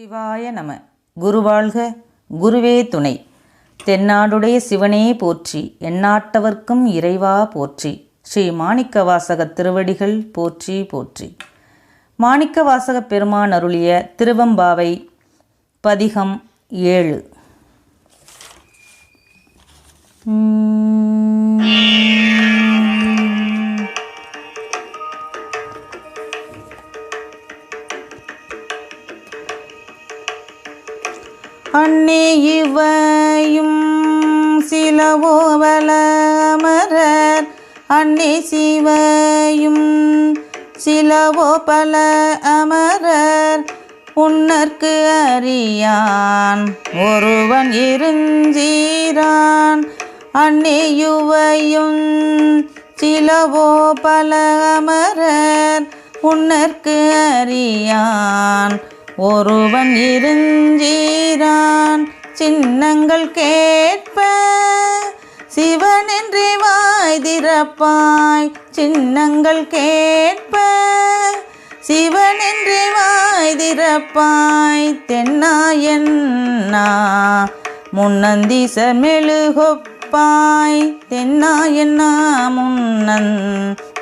சிவாய நம. குருவாழ்க குருவே துணை. தென்னாடுடைய சிவனே போற்றி எந்நாட்டவர்க்கும் இறைவா போற்றி. ஸ்ரீ மாணிக்க வாசக திருவடிகள் போற்றி போற்றி. மாணிக்க வாசக பெருமான் அருளிய திருவம்பாவை பதிகம் ஏழு. அன்னே இவையும் சிலவோ வலமரர் அன்னே சிவையும் சிலவோ பல அமரர் உன்னற்கு அறியான் ஒருவன் இருஞ்சீரான். அன்னையுவையும் சிலவோ பல அமரர் உன்னற்கு அறியான் ஒருவன் இருஞ்சீரான் சின்னங்கள் கேட்ப. சிவனின்றி வாய் திறப்பாய் சின்னங்கள் கேட்ப. சிவனின்றி வாய் திறப்பாய் தென்னாயன்னா முன்னந்தீச மெழுகொப்பாய் தென்னாயன்னா முன்னன்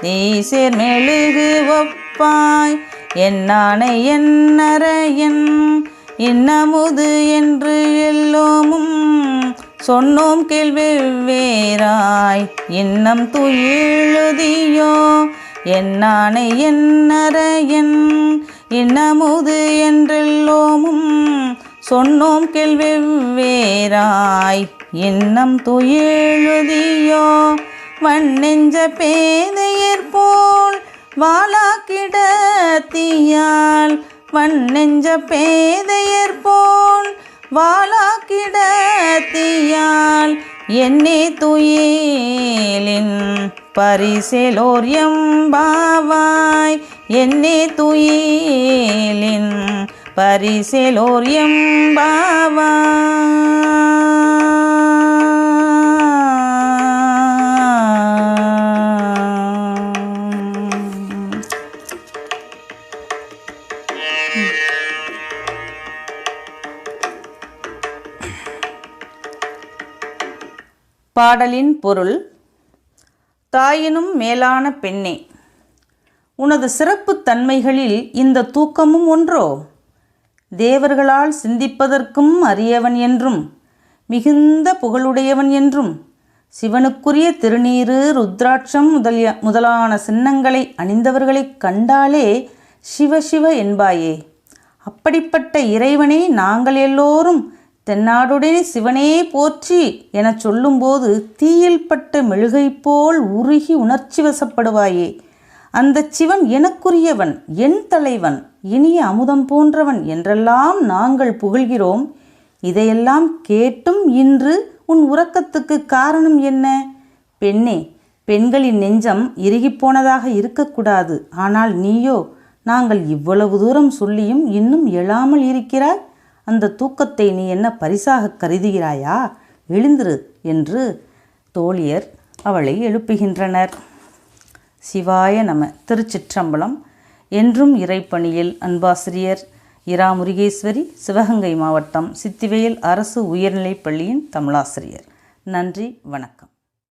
தீசர் மெழுகு ஒப்பாய் என்னானை என்னறையன் இன்னமுது என்று எல்லோமும் சொன்னோம் கேள்வி வேறாய் இன்னம் துயிழுதியோ என்னானை என்னறையன் இன்னமுது என்றெல்லோமும் சொன்னோம் கேள்வி வேறாய் இன்னம் துயிழுதியோ வண்ணெஞ்ச பேதையர் போல் வாழா கிட வாழாக்கிடத்தியால் வண்ணெஞ்ச பேதையர் போல் வாழாக்கிடத்தியால் என்னே துயிலின் பரிசெலோர் எம்பாவாய். என்னே துயிலின் பரிசெலோர் எம்பாவாய். பாடலின் பொருள் தாயினும் மேலான பெண்ணே உனது சிறப்புத் தன்மைகளில் இந்த தூக்கமும் ஒன்றோ? தேவர்களால் சிந்திப்பதற்கும் அரியவன் என்றும் மிகுந்த புகழுடையவன் என்றும் சிவனுக்குரிய திருநீறு ருத்ராட்சம் முதலிய முதலான சின்னங்களை அணிந்தவர்களைக் கண்டாலே சிவ சிவ என்பாயே. அப்படிப்பட்ட இறைவனை நாங்கள் எல்லோரும் தென்னாடுடனே சிவனே போற்றி எனச் சொல்லும்போது தீயில் பட்ட மெழுகை போல் உருகி உணர்ச்சி வசப்படுவாயே. அந்த சிவன் எனக்குரியவன் என் தலைவன் இனிய அமுதம் போன்றவன் என்றெல்லாம் நாங்கள் புகழ்கிறோம். இதையெல்லாம் கேட்டும் இன்று உன் உறக்கத்துக்கு காரணம் என்ன? பெண்ணே பெண்களின் நெஞ்சம் இறுகிப்போனதாக இருக்கக்கூடாது. ஆனால் நீயோ நாங்கள் இவ்வளவு தூரம் சொல்லியும் இன்னும் எழாமல் இருக்கிறாய்? அந்த தூக்கத்தை நீ என்ன பரிசாக கருதுகிறாயா? எழுந்திரு என்று தோழியர் அவளை எழுப்புகின்றனர். சிவாய நம. திருச்சிற்றம்பலம். என்றும் இறைப்பணியில் அன்பாசிரியர் இரா முருகேஸ்வரி சிவகங்கை மாவட்டம் சித்திவேல் அரசு உயர்நிலைப் பள்ளியின் தமிழாசிரியர். நன்றி வணக்கம்.